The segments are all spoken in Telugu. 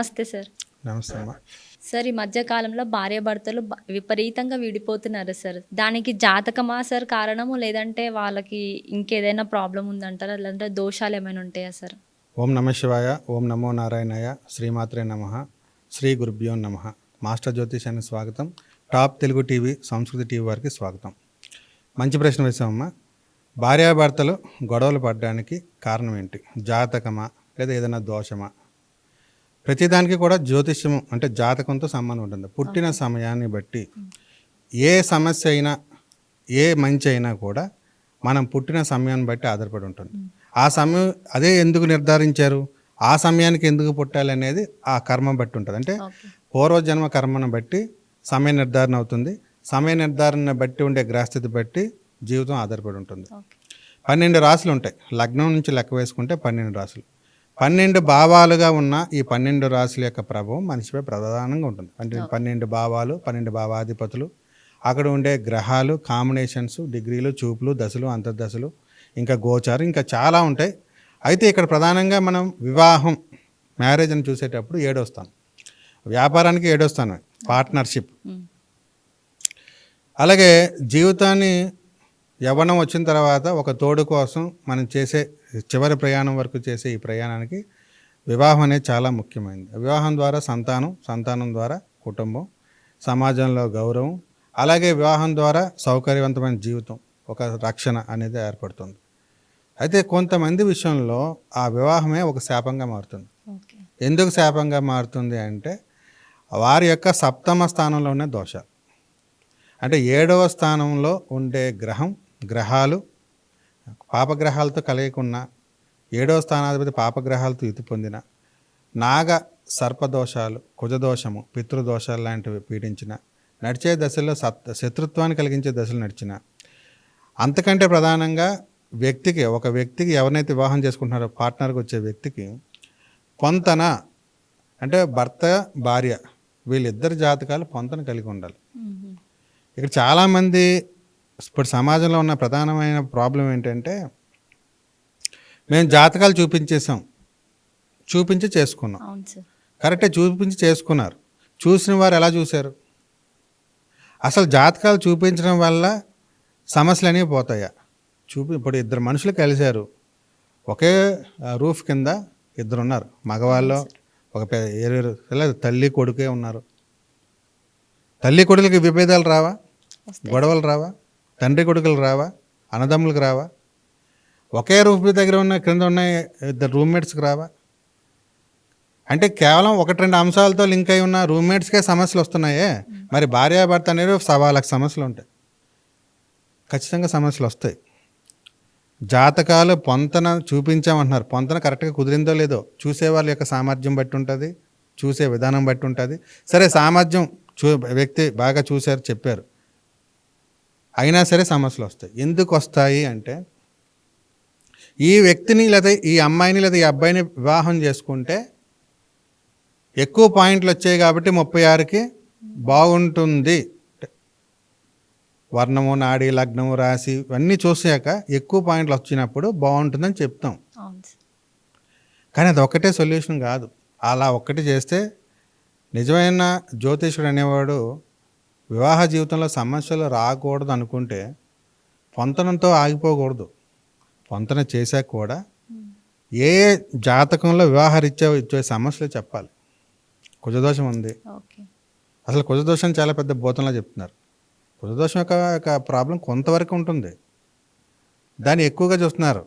నమస్తే సార్. నమస్తే అమ్మా. సార్ ఈ మధ్య కాలంలో భార్యాభర్తలు విపరీతంగా విడిపోతున్నారు సార్. దానికి జాతకమా సార్ కారణము? లేదంటే వాళ్ళకి ఇంకేదైనా ప్రాబ్లం ఉందంటారా? లేదంటే దోషాలు ఏమైనా ఉంటాయా సార్? ఓం నమ శివాయ ఓం నమో నారాయణాయ శ్రీమాత్రే నమ శ్రీ గురుభ్యో నమ. మాస్టర్ జ్యోతిషానికి స్వాగతం. Top Telugu TV Samskriti TV వారికి స్వాగతం. మంచి ప్రశ్న వేసామమ్మా భార్యాభర్తలు గొడవలు పడడానికి కారణం ఏంటి? జాతకమా? లేదా ఏదైనా దోషమా? ప్రతిదానికి కూడా జ్యోతిష్యం అంటే జాతకంతో సంబంధం ఉంటుంది. పుట్టిన సమయాన్ని బట్టి ఏ సమస్య అయినా ఏ మంచి అయినా కూడా మనం పుట్టిన సమయాన్ని బట్టి ఆధారపడి ఉంటుంది. ఆ సమయం అదే ఎందుకు నిర్ధారించారు? ఆ సమయానికి ఎందుకు పుట్టాలి అనేది ఆ కర్మ బట్టి ఉంటుంది. అంటే పూర్వజన్మ కర్మను బట్టి సమయ నిర్ధారణ అవుతుంది. సమయ నిర్ధారణ బట్టి ఉండే గ్రహస్థితి బట్టి జీవితం ఆధారపడి ఉంటుంది. పన్నెండు రాశులు ఉంటాయి. లగ్నం నుంచి లెక్క వేసుకుంటే పన్నెండు రాశులు. పన్నెండు భావాలుగా ఉన్న ఈ పన్నెండు రాశుల యొక్క ప్రభావం మనిషిపై ప్రధానంగా ఉంటుంది. అంటే పన్నెండు భావాలు పన్నెండు భావాధిపతులు. అక్కడ ఉండే గ్రహాలు కాంబినేషన్స్ డిగ్రీలు చూపులు దశలు అంతర్దశలు ఇంకా గోచారం ఇంకా చాలా ఉంటాయి. అయితే ఇక్కడ ప్రధానంగా మనం వివాహం మ్యారేజ్ అని చూసేటప్పుడు ఏడో స్థానం వ్యాపారానికి ఏడో స్థానం పార్ట్నర్షిప్. అలాగే జీవితాన్ని యవ్వనం వచ్చిన తర్వాత ఒక తోడు కోసం మనం చేసే చివరి ప్రయాణం వరకు చేసే ఈ ప్రయాణానికి వివాహం అనేది చాలా ముఖ్యమైనది. వివాహం ద్వారా సంతానం సంతానం ద్వారా కుటుంబం సమాజంలో గౌరవం అలాగే వివాహం ద్వారా సౌకర్యవంతమైన జీవితం ఒక రక్షణ అనేది ఏర్పడుతుంది. అయితే కొంతమంది విషయంలో ఆ వివాహమే ఒక శాపంగా మారుతుంది. ఎందుకు శాపంగా మారుతుంది అంటే వారి యొక్క సప్తమ స్థానంలో ఉన్న దోషాలు. అంటే ఏడవ స్థానంలో ఉండే గ్రహం గ్రహాలు పాపగ్రహాలతో కలయకున్న ఏడవ స్థానాధిపతి పాపగ్రహాలతో యుతి పొందిన నాగ సర్పదోషాలు కుజదోషము పితృదోషాలు లాంటివి పీడించిన నడిచే దశలో సత్ శత్రుత్వాన్ని కలిగించే దశలు నడిచిన అంతకంటే ప్రధానంగా వ్యక్తికి ఒక వ్యక్తికి ఎవరినైతే వివాహం చేసుకుంటున్నారో పార్ట్నర్కి వచ్చే వ్యక్తికి పొంతన అంటే భర్త భార్య వీళ్ళిద్దరి జాతకాలు పొంతన కలిగి ఉండాలి. ఇక్కడ చాలామంది ఇప్పుడు సమాజంలో ఉన్న ప్రధానమైన ప్రాబ్లం ఏంటంటే మేము జాతకాలు చూపించేసాం చూపించి చేసుకున్నాం. కరెక్టే చూపించి చేసుకున్నారు. చూసిన వారు ఎలా చూశారు? అసలు జాతకాలు చూపించడం వల్ల సమస్యలు అనేవి పోతాయా? చూపి ఇప్పుడు ఇద్దరు మనుషులు కలిశారు. ఒకే రూఫ్ కింద ఇద్దరు ఉన్నారు మగవాళ్ళు ఒక లేదు తల్లి కొడుకే ఉన్నారు. తల్లి కొడుకులకి విభేదాలు రావా. గొడవలు రావా? తండ్రి కొడుకులు రావా? అన్నదమ్ములకు రావా? ఒకే రూఫ్ దగ్గర ఉన్న క్రింద ఉన్న ఇద్దరు రూమ్మేట్స్కి రావా? అంటే కేవలం ఒకటి రెండు అంశాలతో లింక్ అయి ఉన్న రూమ్మేట్స్కే సమస్యలు వస్తున్నాయే. మరి భార్యాభర్త అనేది సవా సమస్యలు ఉంటాయి. ఖచ్చితంగా సమస్యలు వస్తాయి. జాతకాలు పొంతన చూపించామంటున్నారు. పొంతన కరెక్ట్గా కుదిరిందో లేదో చూసే వాళ్ళ యొక్క సామర్థ్యం బట్టి ఉంటుంది. చూసే విధానం బట్టి ఉంటుంది. సరే సామర్థ్యం చూ వ్యక్తి బాగా చూశారు చెప్పారు. అయినా సరే సమస్యలు వస్తాయి. ఎందుకు వస్తాయి అంటే ఈ వ్యక్తిని లేదా ఈ అమ్మాయిని లేదా ఈ అబ్బాయిని వివాహం చేసుకుంటే ఎక్కువ పాయింట్లు వచ్చాయి కాబట్టి ముప్పై ఆరుకి బాగుంటుంది. వర్ణము నాడి లగ్నము రాశి ఇవన్నీ చూసాక ఎక్కువ పాయింట్లు వచ్చినప్పుడు బాగుంటుందని చెప్తాం. కానీ అది ఒక్కటే సొల్యూషన్ కాదు. అలా ఒక్కటి చేస్తే నిజమైన జ్యోతిషుడు అనేవాడు వివాహ జీవితంలో సమస్యలు రాకూడదు అనుకుంటే పొంతనంతో ఆగిపోకూడదు. పొంతన చేశాక కూడా ఏ జాతకంలో వివాహరీత్యా ఇచ్చే సమస్యలు చెప్పాలి. కుజదోషం ఉంది. అసలు కుజదోషం చాలా పెద్ద భూతంలో చెప్తున్నారు. కుజదోషం యొక్క యొక్క ప్రాబ్లం కొంతవరకు ఉంటుంది. దాన్ని ఎక్కువగా చూస్తున్నారు.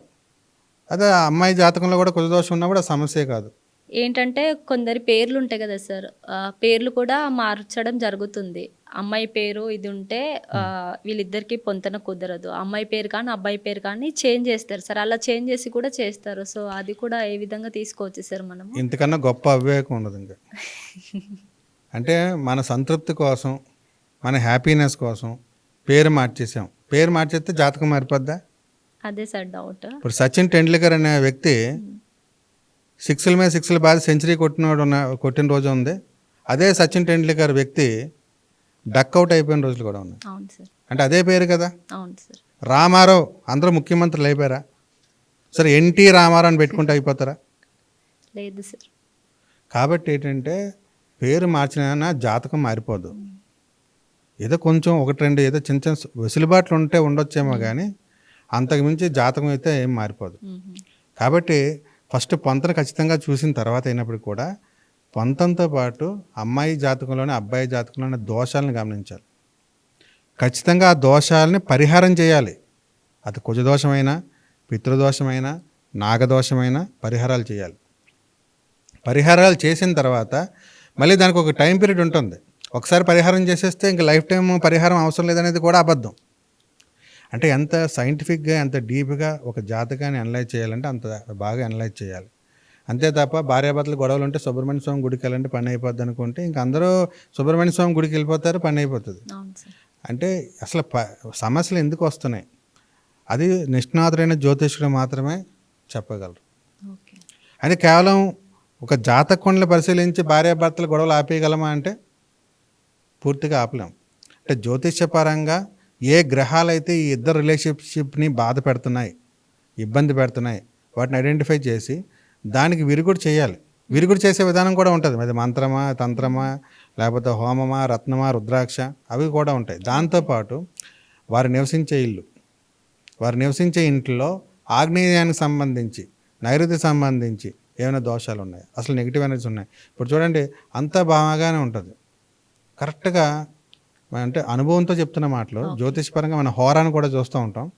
అదే అమ్మాయి జాతకంలో కూడా కుజదోషం ఉన్నా కూడా సమస్యే కాదు. ఏంటంటే కొందరి పేర్లు ఉంటాయి కదా సార్. ఆ, పేర్లు కూడా మార్చడం జరుగుతుంది. అమ్మాయి పేరు ఇది ఉంటే ఆ, వీళ్ళిద్దరికి పొంతన కుదరదు. అమ్మాయి పేరు కానీ అబ్బాయి పేరు కానీ చేంజ్ చేస్తారు సార్. అలా చేంజ్ చేసి కూడా చేస్తారు. సో అది కూడా ఏ విధంగా తీసుకోవచ్చు సార్ మనం ఇంతకన్నా గొప్ప అవివేకం ఉండదు ఇంకా. అంటే మన సంతృప్తి కోసం మన హ్యాపీనెస్ కోసం పేరు మార్చేసాం. పేరు మార్చేస్తే జాతకం మారిపోద్దా? అదే సార్ డౌట్. ఇప్పుడు సచిన్ టెండూల్కర్ అనే వ్యక్తి సిక్స్ల మీద సిక్స్ల బాధ సెంచరీ కొట్టినవాడు ఉన్న కొట్టిన రోజు ఉంది. అదే సచిన్ టెండూల్కర్ వ్యక్తి డక్అవుట్ అయిపోయిన రోజులు కూడా ఉన్నాయి. అంటే అదే పేరు కదా? రామారావు అందరూ ముఖ్యమంత్రులు అయిపోయారా? సరే ఎన్టీ రామారావు అని పెట్టుకుంటే అయిపోతారా? లేదు సార్. కాబట్టి ఏంటంటే పేరు మార్చిన జాతకం మారిపోదు. ఏదో కొంచెం ఒకటి రెండు ఏదో చిన్న చిన్న వెసులుబాట్లు ఉంటే ఉండొచ్చేమో కానీ అంతకుమించి జాతకం అయితే ఏం మారిపోదు. కాబట్టి ఫస్ట్ పొంతను ఖచ్చితంగా చూసిన తర్వాత అయినప్పుడు కూడా పొంతంతో పాటు అమ్మాయి జాతకంలోనే అబ్బాయి జాతకంలోనే దోషాలను గమనించాలి. ఖచ్చితంగా ఆ దోషాలని పరిహారం చేయాలి. అది కుజదోషమైనా పితృదోషమైనా నాగదోషమైనా పరిహారాలు చేయాలి. పరిహారాలు చేసిన తర్వాత మళ్ళీ దానికి ఒక టైం పీరియడ్ ఉంటుంది. ఒకసారి పరిహారం చేసేస్తే ఇంక లైఫ్ టైం పరిహారం అవసరం లేదనేది కూడా అబద్ధం. అంటే ఎంత సైంటిఫిక్గా ఎంత డీప్గా ఒక జాతకాన్ని అనలైజ్ చేయాలంటే అంత బాగా అనలైజ్ చేయాలి. అంతే తప్ప భార్యాభర్తలు గొడవలు ఉంటే సుబ్రహ్మణ్య స్వామి గుడికి వెళ్ళంటే పని అయిపోద్ది అనుకుంటే ఇంక అందరూ సుబ్రహ్మణ్య స్వామి గుడికి వెళ్ళిపోతారు పని అయిపోతుంది. అంటే అసలు ప సమస్యలు ఎందుకు వస్తున్నాయి? అది నిష్ణాతుడైన జ్యోతిష్కుడు మాత్రమే చెప్పగలరు. అది కేవలం ఒక జాతకుండలు పరిశీలించి భార్యాభర్తల గొడవలు ఆపేయగలమా అంటే పూర్తిగా ఆపలేం. అంటే జ్యోతిష్యపరంగా ఏ గ్రహాలైతే ఈ ఇద్దరు రిలేషన్షిప్ని బాధ పెడుతున్నాయి ఇబ్బంది పెడుతున్నాయి వాటిని ఐడెంటిఫై చేసి దానికి విరుగుడు చేయాలి. విరుగుడు చేసే విధానం కూడా ఉంటుంది. అది మంత్రమా తంత్రమా లేకపోతే హోమమా రత్నమా రుద్రాక్ష అవి కూడా ఉంటాయి. దాంతోపాటు వారు నివసించే ఇల్లు వారు నివసించే ఇంట్లో ఆగ్నేయానికి సంబంధించి నైరుతి సంబంధించి ఏమైనా దోషాలు ఉన్నాయి? అసలు నెగిటివ్ ఎనర్జీస్ ఉన్నాయి. ఇప్పుడు చూడండి అంతా బాగానే ఉంటుంది. కరెక్ట్గా అంటే అనుభవంతో చెప్తున్న మాటలు జ్యోతిష్పరంగా మన హోరాను కూడా చూస్తూ ఉంటాం.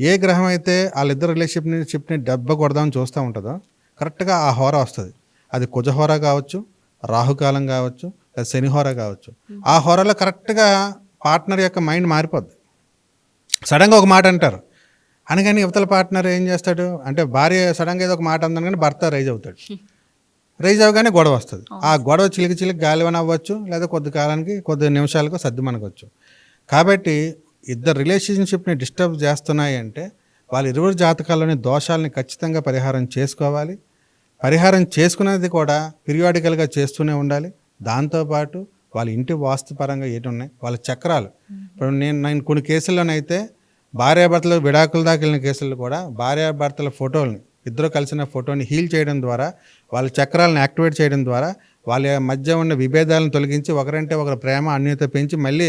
ఏ గ్రహం అయితే వాళ్ళిద్దరు రిలేషన్షిప్ని షిప్ని దెబ్బ కొడదామని చూస్తూ ఉంటుందో కరెక్ట్గా ఆ హోర వస్తుంది. అది కుజహోర కావచ్చు రాహుకాలం కావచ్చు లేదా శనిహోర కావచ్చు. ఆ హోరలో కరెక్ట్గా పార్ట్నర్ యొక్క మైండ్ మారిపోద్ది. సడన్గా ఒక మాట అంటారు. అనగానే యువతల పార్ట్నర్ ఏం చేస్తాడు? అంటే భార్య సడన్గా ఏదో ఒక మాట అందని కానీ భర్త రైజ్ అవుతాడు. రైజ్ అవగానే గొడవ వస్తుంది. ఆ గొడవ చిలికి చిలికి గాలివన అవ్వచ్చు లేదా కొద్ది కాలానికి కొద్ది నిమిషాలకు సర్ది మనకొచ్చు. కాబట్టి ఇద్దరు రిలేషన్షిప్ని డిస్టర్బ్ చేస్తున్నాయి అంటే వాళ్ళ ఇరువురు జాతకాల్లోని దోషాలని ఖచ్చితంగా పరిహారం చేసుకోవాలి. పరిహారం చేసుకునేది కూడా పీరియాడికల్గా చేస్తూనే ఉండాలి. దాంతోపాటు వాళ్ళ ఇంటి వాస్తుపరంగా ఏంటి ఉన్నాయి? వాళ్ళ చక్రాలు. ఇప్పుడు నేను నేను కొన్ని కేసుల్లోనైతే భార్యాభర్తలు విడాకుల దాకా వెళ్ళిన కేసుల్లో కూడా భార్యాభర్తల ఫోటోల్ని ఇద్దరు కలిసిన ఫోటోని హీల్ చేయడం ద్వారా వాళ్ళ చక్రాలను యాక్టివేట్ చేయడం ద్వారా వాళ్ళ మధ్య ఉన్న విభేదాలను తొలగించి ఒకరంటే ఒకరు ప్రేమ అన్యత పెంచి మళ్ళీ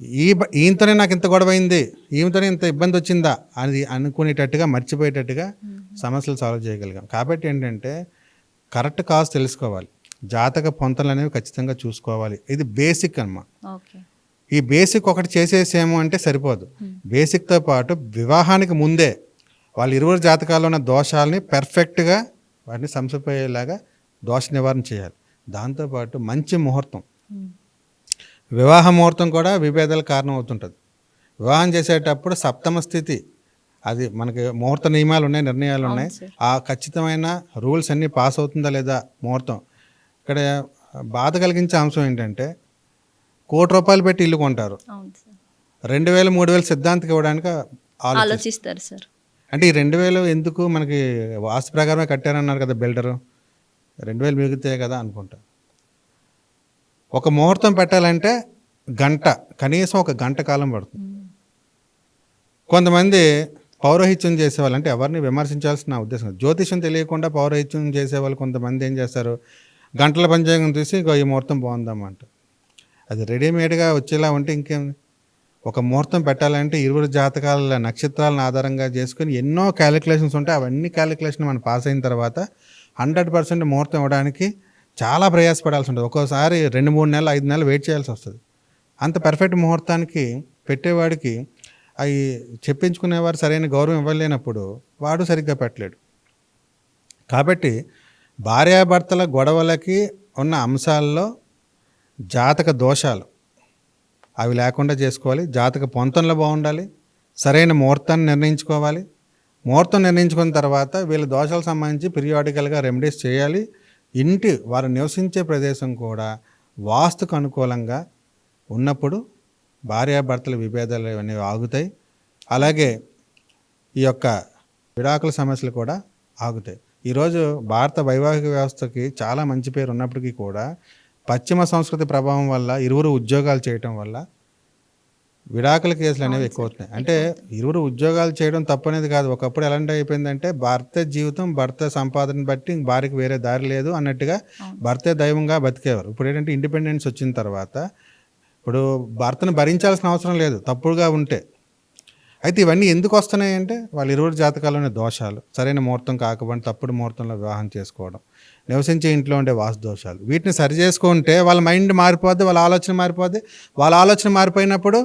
ఈ బ- ఈయనతోనే నాకు ఇంత గొడవ అయింది ఈమెతోనే ఇంత ఇబ్బంది వచ్చిందా అది అనుకునేటట్టుగా మర్చిపోయేటట్టుగా సమస్యలు సాల్వ్ చేయగలిగాం. కాబట్టి ఏంటంటే కరెక్ట్ కాజ్ తెలుసుకోవాలి. జాతక పొంతలు అనేవి ఖచ్చితంగా చూసుకోవాలి. ఇది బేసిక్ అన్నమాట ఓకే. ఈ బేసిక్ ఒకటి చేసేసేమో అంటే సరిపోదు. బేసిక్తో పాటు వివాహానికి ముందే వాళ్ళ ఇరువురు జాతకాల్లో ఉన్న దోషాలని పెర్ఫెక్ట్గా వాటిని సంసిపోయేలాగా దోష నివారణ చేయాలి. దాంతోపాటు మంచి ముహూర్తం. వివాహ ముహూర్తం కూడా విభేదాల కారణం అవుతుంటుంది వివాహం చేసేటప్పుడు సప్తమ స్థితి. అది మనకి ముహూర్త నియమాలు ఉన్నాయి నిర్ణయాలు ఉన్నాయి. ఆ ఖచ్చితమైన రూల్స్ అన్నీ పాస్ అవుతుందా లేదా ముహూర్తం. ఇక్కడ బాధ కలిగించే అంశం ఏంటంటే కోటి రూపాయలు పెట్టి ఇల్లు కొంటారు. రెండు వేలు మూడు వేలు సిద్ధాంతికి ఇవ్వడానికి ఆలోచి ఆలోచిస్తారు సార్. అంటే ఈ రెండు వేలు ఎందుకు మనకి వాస్తు ప్రకారమే కట్టారన్నారు కదా బిల్డరు? రెండు వేలు మిగితే కదా అనుకుంటా. ఒక ముహూర్తం పెట్టాలంటే గంట కనీసం ఒక గంట కాలం పడుతుంది. కొంతమంది పౌరోహిత్యం చేసేవాళ్ళు అంటే ఎవరిని విమర్శించాల్సిన నా ఉద్దేశం జ్యోతిషం జ్యోతిష్యం తెలియకుండా పౌరోహిత్యం చేసేవాళ్ళు కొంతమంది ఏం చేస్తారు? గంటల పంచాంగం చూసి ఈ ముహూర్తం బాగుందమ్మంట అది రెడీమేడ్గా వచ్చేలా ఉంటే ఇంకేం? ఒక ముహూర్తం పెట్టాలంటే ఇరువురు జాతకాల నక్షత్రాలను ఆధారంగా చేసుకుని ఎన్నో క్యాలిక్యులేషన్స్ ఉంటాయి. అవన్నీ క్యాలిక్యులేషన్ మనం పాస్ అయిన తర్వాత హండ్రెడ్ పర్సెంట్ ముహూర్తం ఇవ్వడానికి చాలా ప్రయాసపడాల్సి ఉంటుంది. ఒక్కోసారి రెండు మూడు నెలలు ఐదు నెలలు వెయిట్ చేయాల్సి వస్తుంది. అంత పర్ఫెక్ట్ ముహూర్తానికి పెట్టేవాడికి అవి చెప్పించుకునేవారు సరైన గౌరవం ఇవ్వలేనప్పుడు వాడు సరిగ్గా పెట్టలేడు. కాబట్టి భార్యాభర్తల గొడవలకి ఉన్న అంశాల్లో జాతక దోషాలు అవి లేకుండా చేసుకోవాలి. జాతక పొంతంలో బాగుండాలి. సరైన ముహూర్తాన్ని నిర్ణయించుకోవాలి. ముహూర్తం నిర్ణయించుకున్న తర్వాత వీళ్ళ దోషాలకు సంబంధించి పీరియాడికల్గా రెమెడీస్ చేయాలి. ఇంటి వారు నివసించే ప్రదేశం కూడా వాస్తుకు అనుకూలంగా ఉన్నప్పుడు భార్యాభర్తల విభేదాలు అనేవి ఆగుతాయి. అలాగే ఈ యొక్క విడాకుల సమస్యలు కూడా ఆగుతాయి. ఈరోజు భారత వైవాహిక వ్యవస్థకి చాలా మంచి పేరు ఉన్నప్పటికీ కూడా పశ్చిమ సంస్కృతి ప్రభావం వల్ల ఇరువురు ఉద్యోగాలు చేయటం వల్ల విడాకుల కేసులు అనేవి ఎక్కువ అవుతున్నాయి అంటే ఇరువురు ఉద్యోగాలు చేయడం తప్పనేది కాదు. ఒకప్పుడు ఎలాంటి అయిపోయిందంటే భర్త జీవితం భర్త సంపాదన బట్టి భార్యకి వేరే దారి లేదు అన్నట్టుగా భర్తే దైవంగా బతికేవారు. ఇప్పుడు ఏంటంటే ఇండిపెండెన్స్ వచ్చిన తర్వాత ఇప్పుడు భర్తను భరించాల్సిన అవసరం లేదు. తప్పుడుగా ఉంటే అయితే ఇవన్నీ ఎందుకు వస్తున్నాయి అంటే వాళ్ళ ఇరువురు జాతకాల్లోని దోషాలు. సరైన ముహూర్తం కాకపోతే తప్పుడు ముహూర్తంలో వివాహం చేసుకోవడం నివసించే ఇంట్లో ఉండే వాస్తు దోషాలు వీటిని సరి చేసుకుంటే వాళ్ళ మైండ్ మారిపోద్ది వాళ్ళ ఆలోచన మారిపోద్ది. వాళ్ళ ఆలోచన మారిపోయినప్పుడు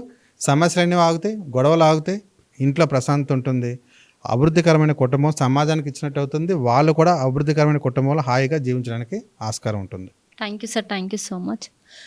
సమస్యలన్నీ ఆగుతాయి గొడవలు ఆగుతాయి ఇంట్లో ప్రశాంతత ఉంటుంది అభివృద్ధికరమైన కుటుంబం సమాజానికి ఇచ్చినట్టు అవుతుంది వాళ్ళు కూడా అభివృద్ధికరమైన కుటుంబంలో హాయిగా జీవించడానికి ఆస్కారం ఉంటుంది. Thank you sir thank you so much